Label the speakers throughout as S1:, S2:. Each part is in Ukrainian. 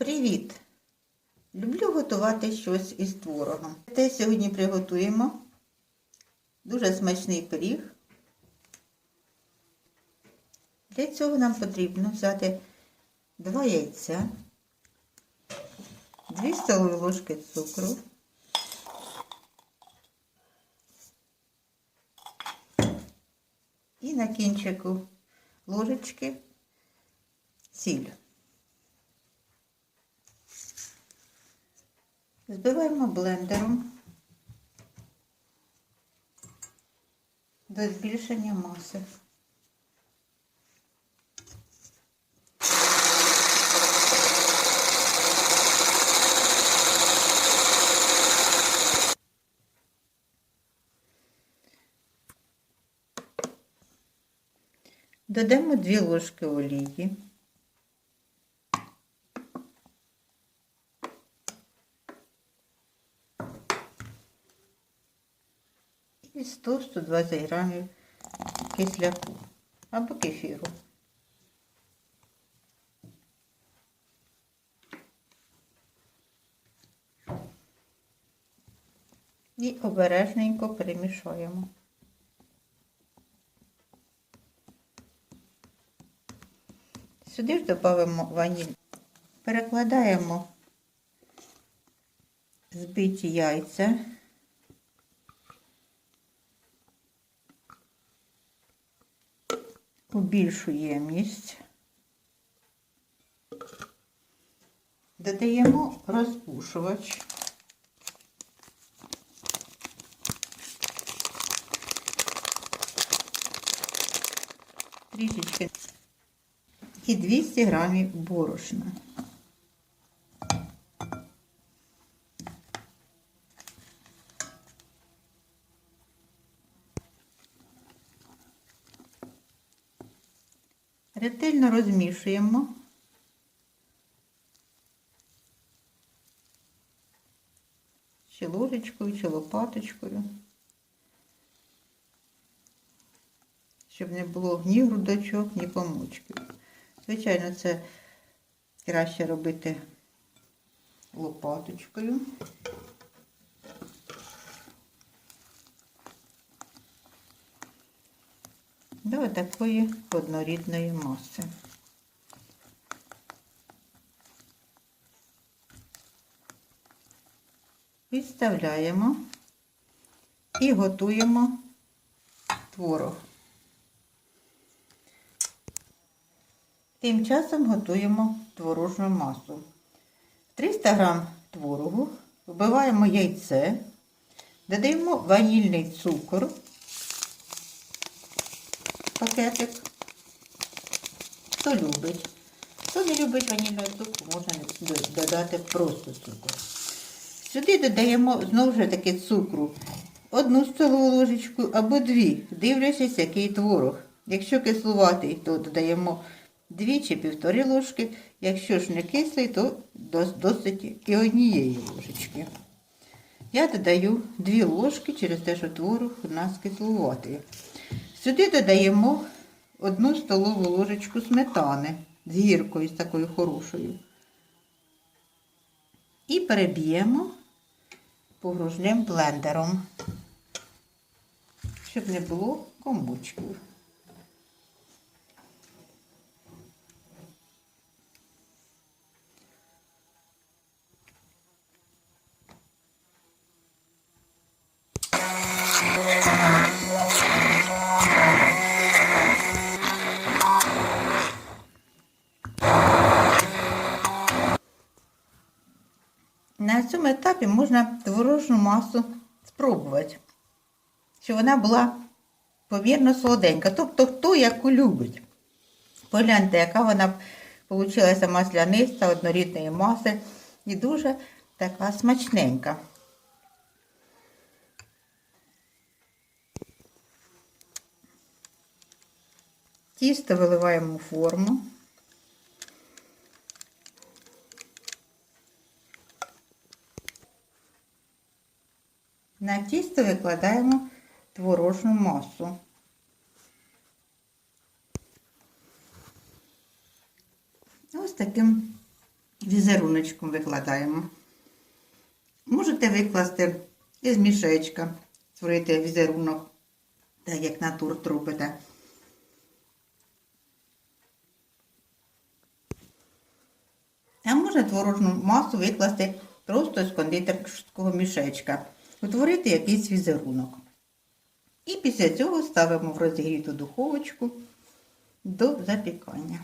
S1: Привіт! Люблю готувати щось із творогом. Те сьогодні приготуємо дуже смачний пиріг. Для цього нам потрібно взяти 2 яйця, 2 столові ложки цукру, і на кінчику ложечки сіль. Збиваємо блендером до збільшення маси. Додамо 2 ложки олії. І 100-120 грамів кисляку або кефіру. І обережненько перемішуємо. Сюди ж додаємо ваніль. Перекладаємо збиті яйця. У більшу ємність. Додаємо розпушувач. Трішечки і 200 грамів борошна. Ретельно розмішуємо. Чи ложечкою, чи лопаточкою, щоб не було ні грудочок, ні комочків. Звичайно, це краще робити лопаточкою. До такої однорідної маси. Відставляємо і готуємо творог. Тим часом готуємо творожну масу. 300 г творогу вбиваємо яйце, додаємо ванільний цукор пакетик. Хто любить. Хто не любить ванільного цукру, можна додати просто цукор. Сюди додаємо знову ж таки цукру. Одну столову ложечку або дві, дивлячись, який творог. Якщо кислуватий, то додаємо дві чи півтори ложки. Якщо ж не кислий, то досить і однієї ложечки. Я додаю дві ложки через те, що творог у нас кислуватий. Сюди додаємо одну столову ложечку сметани з гіркою, з такою хорошою. І переб'ємо погружним блендером, щоб не було комбучків. Цьому етапі можна творожну масу спробувати, щоб вона була помірно солоденька. Тобто хто яку любить. Погляньте, яка вона вийшла масляниста, однорідної маси і дуже така смачненька. Тісто виливаємо в форму. На тісто викладаємо творожну масу. Ось таким візеруночком викладаємо. Можете викласти із мішечка, створити візерунок, так як на торт робите. А можна творожну масу викласти просто з кондитерського мішечка, утворити якийсь візерунок. І після цього ставимо в розігріту духовочку до запікання.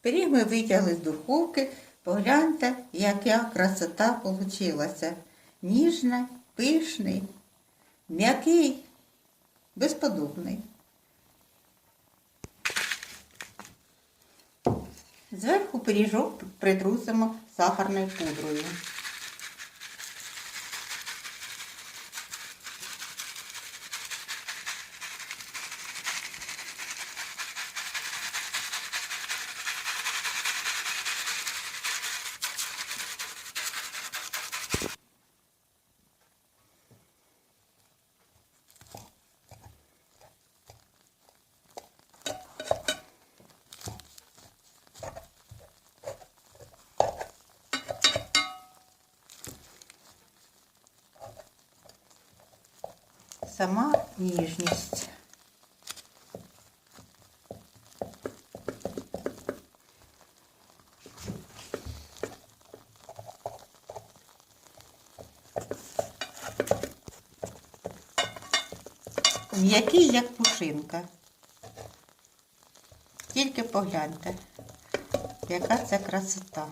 S1: Пиріг ми витягли з духовки. Погляньте, яка красота вийшла. Ніжний, пишний, м'який, безподобний. Зверху пиріжок притрусимо сахарною пудрою. Сама ніжність. М'який, як пушинка. Тільки погляньте, яка це красота.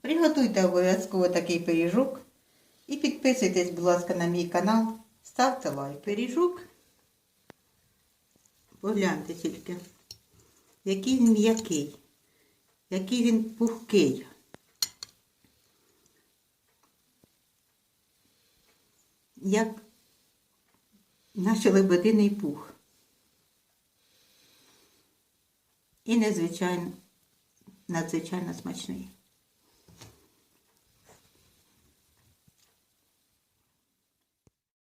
S1: Приготуйте обов'язково такий пиріжок і підписуйтесь, будь ласка, на мій канал, ставте лайк. Пиріжок. Погляньте тільки, який він м'який, який він пухкий. Як наче лебединий пух. І незвичайно, надзвичайно смачний.